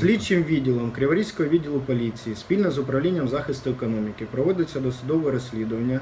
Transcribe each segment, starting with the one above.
Слідчим відділом Криворізького відділу поліції спільно з управлінням захисту економіки проводиться досудове розслідування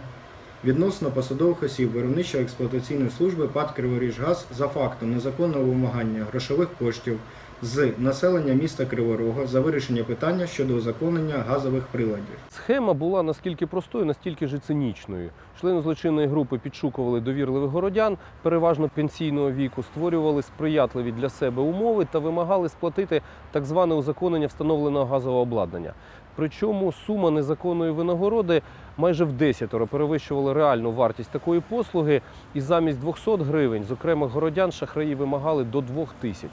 відносно посадових осіб виробничої експлуатаційної служби ПАД Криворіжгаз за фактом незаконного вимагання грошових коштів з населення міста Криворога за вирішення питання щодо узаконення газових приладів. Схема була наскільки простою, настільки ж цинічною. Члени злочинної групи підшукували довірливих городян, переважно пенсійного віку, створювали сприятливі для себе умови та вимагали сплатити так зване узаконення встановленого газового обладнання. Причому сума незаконної винагороди майже в десятеро перевищувала реальну вартість такої послуги, і замість 200 гривень з окремих городян шахраї вимагали до 2 тисяч.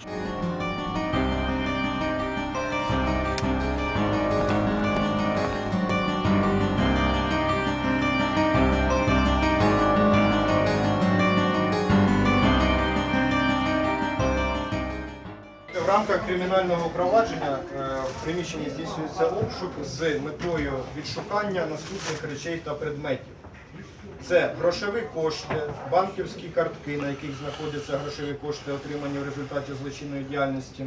В рамках кримінального провадження е, в приміщенні здійснюється обшук з метою відшукання наступних речей та предметів. Це грошові кошти, банківські картки, на яких знаходяться грошові кошти, отримані в результаті злочинної діяльності,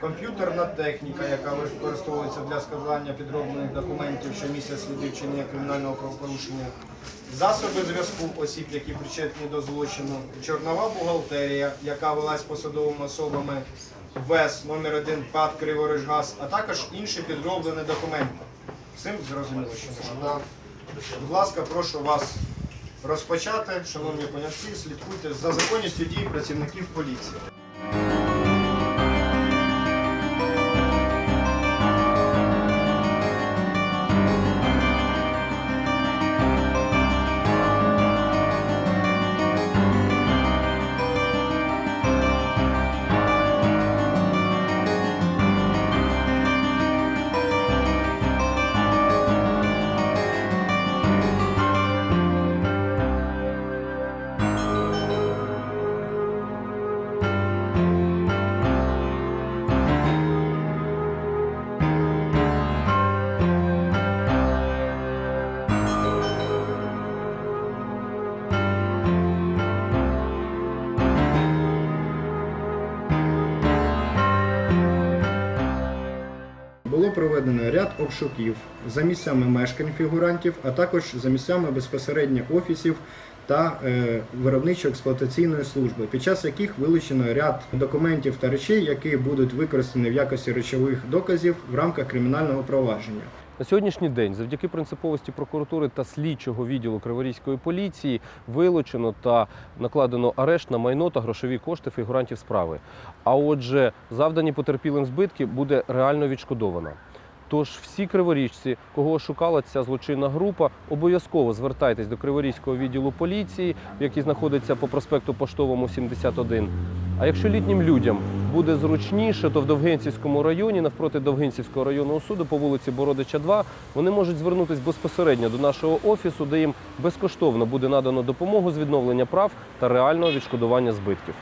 комп'ютерна техніка, яка використовується для складання підроблених документів, що містять сліди вчинення кримінального правопорушення, засоби зв'язку осіб, які причетні до злочину, чорнова бухгалтерія, яка велась посадовими особами ВЕС номер 1 ПАД Криворижгаз, а також інші підроблені документи. Всім зрозуміло, що не. Будь ласка, прошу вас розпочати. Шановні поняття, слідкуйте за законністю дій працівників поліції. Проведено ряд обшуків за місцями мешкань фігурантів, а також за місцями безпосередньо офісів та е, виробничо-експлуатаційної служби, під час яких вилучено ряд документів та речей, які будуть використані в якості речових доказів в рамках кримінального провадження. На сьогоднішній день, завдяки принциповості прокуратури та слідчого відділу Криворізької поліції, вилучено та накладено арешт на майно та грошові кошти фігурантів справи. А отже, завдані потерпілим збитки буде реально відшкодовано. Тож всі криворіжці, кого шукала ця злочинна група, обов'язково звертайтесь до Криворізького відділу поліції, який знаходиться по проспекту Поштовому 71. А якщо літнім людям буде зручніше, то в Довгинцівському районі, навпроти Довгинцівського районного суду по вулиці Бородича 2, вони можуть звернутися безпосередньо до нашого офісу, де їм безкоштовно буде надано допомогу з відновлення прав та реального відшкодування збитків.